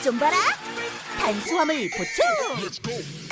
맛좀 봐라. 탄수화물 보충.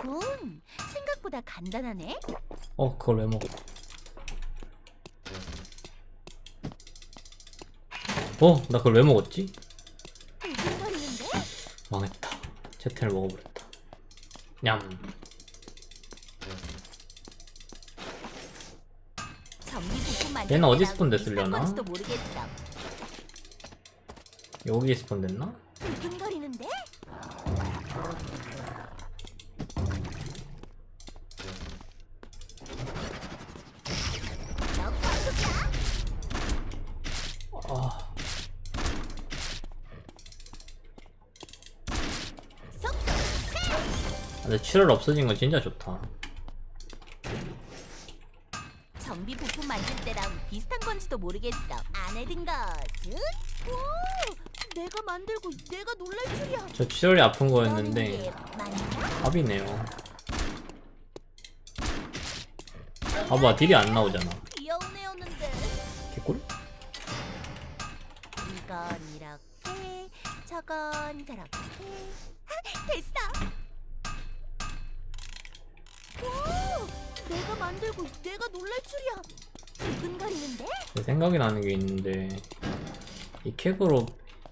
그렇군. 생각보다 간단하네. 어 그걸 왜 먹어? 어? 나 그걸 왜 먹었지? 두근거리는데? 망했다 채팅을 먹어버렸다 냠 전기 부품 만들 얘는 어디 스폰 됐으려나? 여기에 스폰 됐나? 두근거리는데? 너 거두자. 아 근데 출혈 없어진 거 진짜 좋다 정비 부품 만들 때랑 비슷한 건지도 모르겠어. 안에 든 것은? 오, 내가 만들고 내가 놀랄 줄이야. 저 출혈이 아픈 이러는 거였는데? 답이네요 봐봐 딜이 안 나오잖아 저건 저렇게. 아, 됐어. 오, 내가 만들고 내가 놀랄 줄이야. 두근거리는데? 생각이 나는 게 있는데 이 캡으로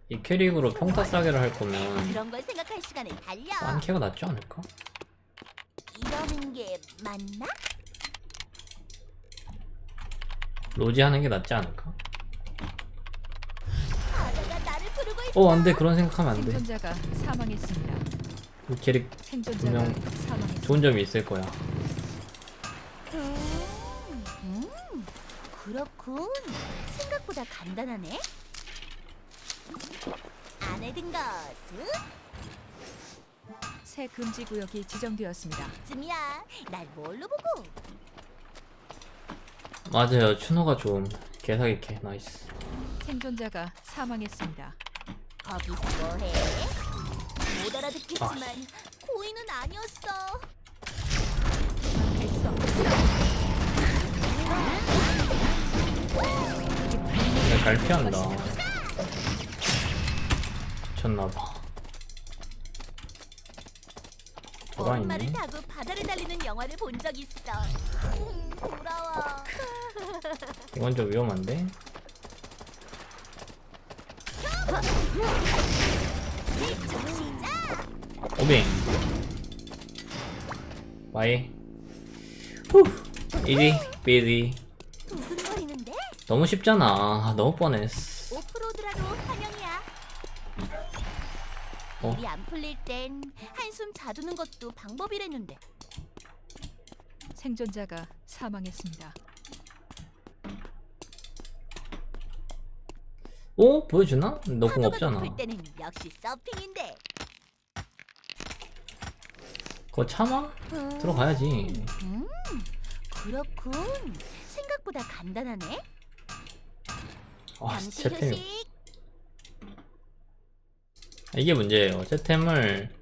이 캐릭으로 평타 싸게를 할 거면 그런 걸 생각할 시간을 달려. 딴 캐가 낫지 않을까? 이러는 게 맞나? 로지 하는 게 낫지 않을까? 바다가 나를 부르고 있 어. 어 안돼 그런 생각하면 안돼 생존자가 사망했습니다. 이 캐릭 생존자가 분명 사망했습니다. 좋은 점이 있을 거야 음, 음, 그렇군. 생각보다 간단하네. 안에 든 것은 새 금지 구역이 지정되었습니다. 쯤이야. 날 뭘로 보고? 맞아요 추노가 좀 개사기 캐 나이스 생존자가 사망했습니다. 거기서 뭐해? 못 알아듣겠지만 고인은 아니었어. 알수 없어. 근데 잘 피한다 미쳤나봐 엄마를 타고 바다를 달리는 영화를 본 적 있어. 음, 부러워. 이건 좀 위험한데? 오빙 와이 후 이리 비리 두근거리는데? 너무 쉽잖아 아, 너무 뻔했어 오프로드라도 환영이야. 어? 일이 안 풀릴 땐 한숨 자두는 것도 방법이랬는데. 생존자가 사망했습니다. 오? 보여주나? 너공 파도가 없잖아 높을 때는 역시 서핑인데. 그거 참아? 들어가야지 음, 그렇군. 생각보다 간단하네. 아 잠시 채템 휴식. 이게 문제예요 채템을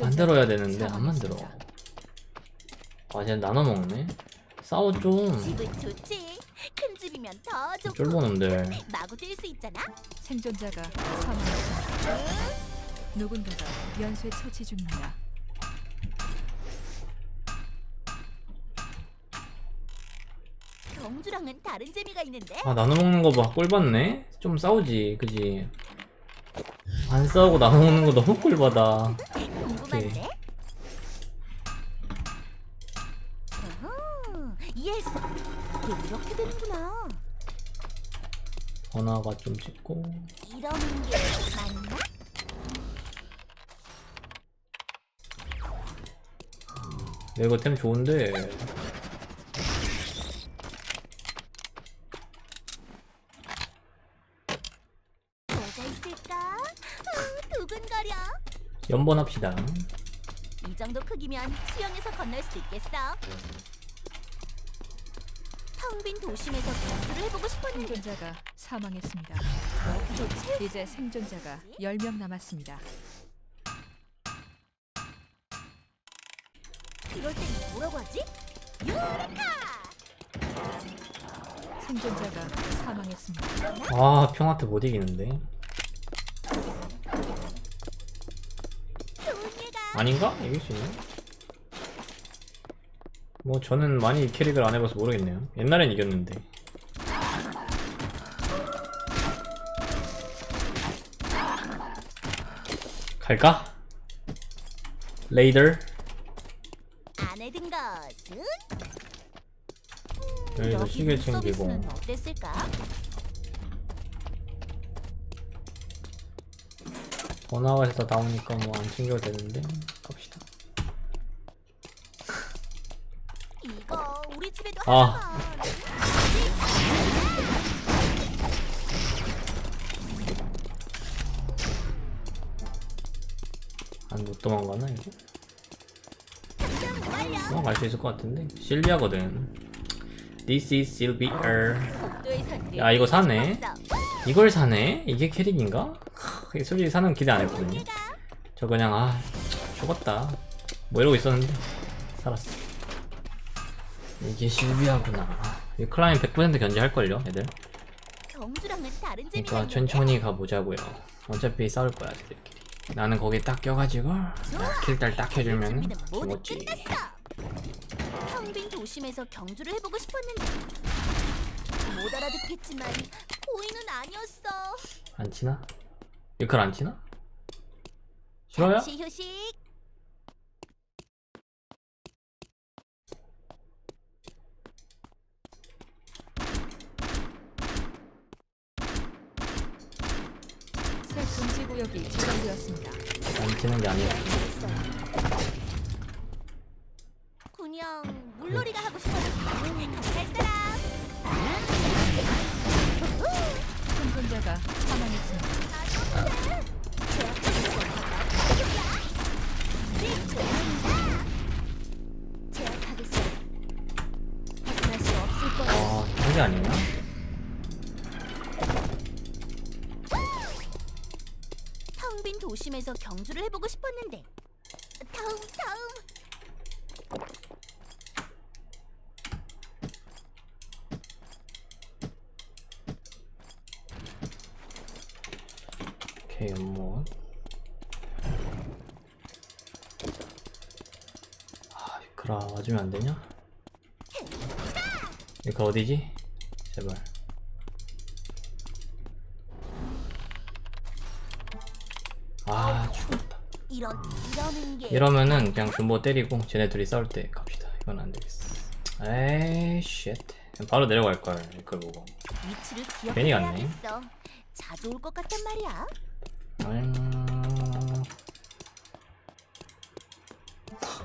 만들어야 되는데 안 사망했습니다. 만들어 아쟤 나눠 먹네 싸워 좀 집은 좋지. 큰 집이면 더 좋고. 쫄보놈들 마구 뛸 수 있잖아. 생존자가 사망했습니다. 누군가가 연쇄 처치 중입니다. 경주랑은 다른 재미가 있는데. 아 나눠 먹는 거봐 꿀받네 좀 싸우지 그지 안 싸우고 나눠 먹는 거 너무 꿀받아 궁금한데? 이해했어. 이게 이렇게 되는구나. 번화가 좀 짓고. 이런 게 맞나? 네, 이거 템 좋은데. 어, 연번합시다. 이 정도 크기면 수영에서 건널 수 있겠어. 텅빈 도심에서 경주를 해보고 싶었는데 생존자가 사망했습니다. 이제 생존자가 10명 남았습니다. 이럴 땐 뭐라고 하지? 유레카! 생존자가 사망했습니다. 아 평한테 못 이기는데. 좋은 예가 아닌가? 이길 수 있나? 뭐 저는 많이 캐릭을 안 해봐서 모르겠네요. 옛날엔 이겼는데. 갈까? 레이더 안에 든 것은 여기서 여기 시계 룸 챙기고 어땠을까? 번화가에서 나오니까 뭐 안 챙겨도 되는데 갑시다. 이거 우리 집에도 아. 하나만. 안못 도망가나 이거? 도망갈 수 있을 것 같은데 실비하거든. This is Sylvia. 야, 이거 사네. 이걸 사네? 이게 캐릭인가? 하, 솔직히 사는 기대 안 했거든요. 저 그냥 아 죽었다 뭐 이러고 있었는데 살았어. 이게 실비아구나. 이 클라인 100% 견제할걸요, 애들. 경주랑은 다른 재미가 그러니까 천천히 가보자고요. 어차피 싸울 거야, 애들끼리. 나는 거기 딱 껴가지고 킬딸 딱 해주면 준비는 모두 김었지. 끝났어. 텅빈 도심에서 경주를 해보고 싶었는데 못 알아듣겠지만 고인은 아니었어. 안 치나? 이클 안 치나? 싫어요? 잠시 휴식. 새 금지 구역이 지정되었습니다. 안 치는 게 아니야. 그 도심에서 경주를 해보고 싶었는데 다음 다음 오케이, 연못. 아, 이클아 와주면 안 되냐? 이클 어디지? 제발. 아, 죽었다. 이런 이러는 게 이러면은 그냥 존버 때리고 쟤네 둘이 싸울 때 갑시다. 이건 안 되겠어. 에이, 쉣. 바로 내려갈 걸. 이걸 보고. 위치를 괜히 갔네. 기억해야겠어. 자주 올 것 같단 말이야. 음...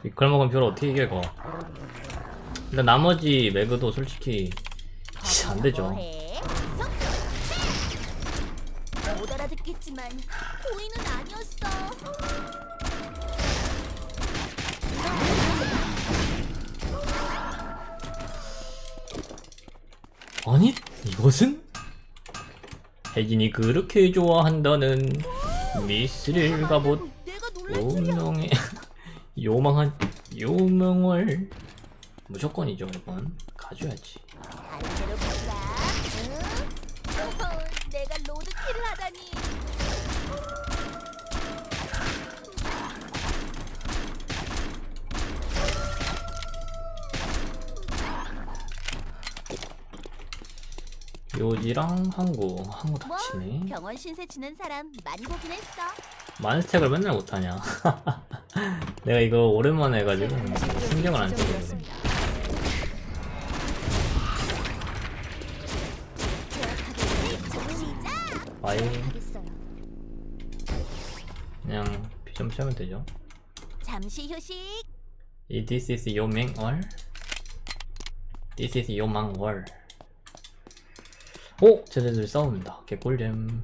이걸 먹으면 별로 어떻게 이겨 이거 근데 나머지 매그도 솔직히 안 되죠 뭐해? 쏙! 못 알아듣겠지만 고인은 아니었어. 아니 이것은? 혜진이 그렇게 좋아한다는 미스를 가봇. 운명의 요망한 요명을 무조건이죠 이건 가져야지 반대로 볼까? 응? 어허, 내가 로드킬을 하다니. 요지랑 항구 항구 뭐 다치네 병원 신세 지는 사람 많이 보긴 했어. 만스택을 맨날 못하냐 내가 이거 오랜만에 새 해가지고 구역이 신경을 안? 시작! 아예 하겠어요. 그냥 비점 치면 되죠 잠시 휴식. 이 This is your manual This is your manual 오! 쟤네들 싸웁니다 개꿀잼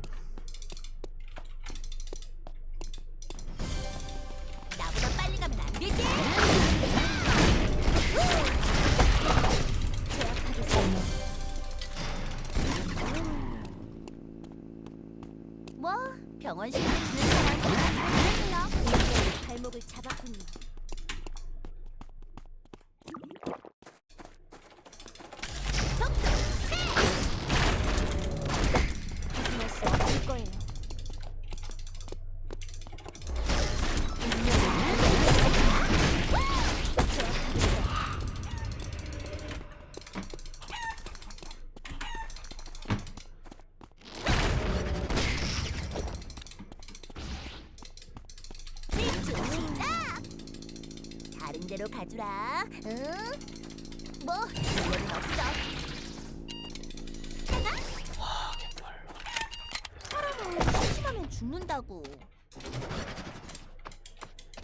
데로 가주라. 응? 뭐 문제는 없어. 사람은 심심하면 죽는다고.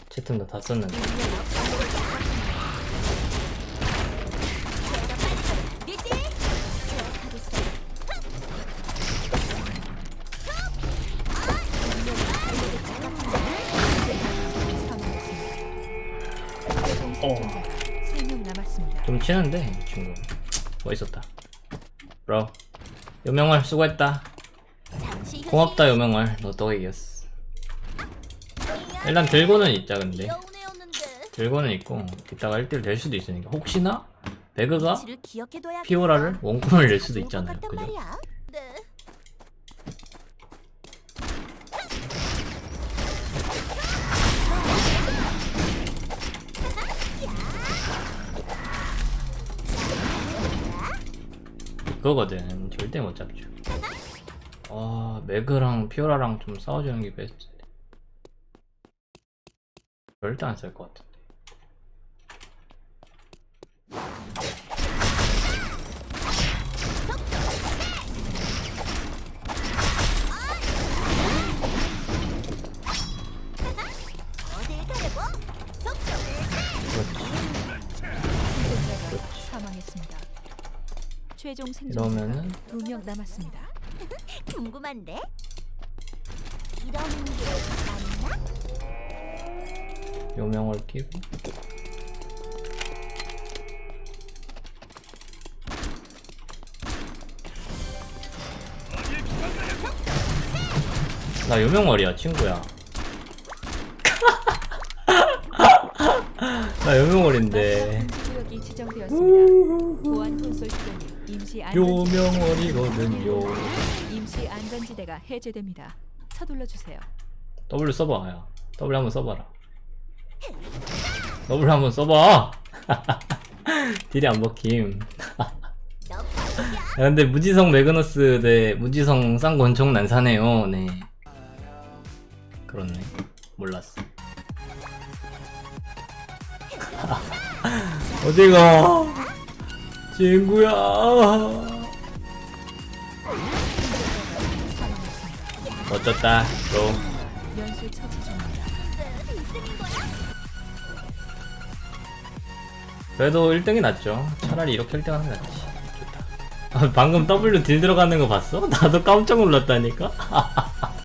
채팅도 다 썼는데? 사망했습니다. 최종 생존자가 3명 남았습니다. 좀 치는데 이 친구 멋있었다 브로 요명월 수고했다 잠시 휴식. 고맙다 요명월 너 덕에 이겼어 일단 들고는 있자 근데. 들고는 있고 이따가 1대1 될 수도 있으니까 혹시나 배그가 위치를. 피오라를 원콤을 낼 수도 있잖아요 그죠? 말이야. 네. 그거거든. 절대 못 잡죠. 아 매그랑 피오라랑 좀 싸워주는 게 베스트 절대 안 쓸 것 같은데. 그렇지 생존자가 사망했습니다. 최종 생존자가 이러면은 2명 남았습니다. 궁금한데? 이러는 게 맞나? 요명을 끼고 나 요명월이야 친구야 나 요명월인데 구역이 지정되었습니다. 보안 콘솔 기능이 임시 안전 요명월이거든요 임시 안전지대가 해제됩니다. 서둘러 주세요. W 써봐 야 W 한번 써봐라 W 한번 써봐 딜이 안 먹힘? 야, 근데 무지성 매그너스 대 무지성 쌍권총 난사네요. 네. 그렇네. 몰랐어. 어디가? 친구야. 어쩌다. 거야? 그래도 1등이 낫죠. 차라리 이렇게 1등 하는 게 낫지. 좋다. 아, 방금 W 딜 들어가는 거 봤어? 나도 깜짝 놀랐다니까?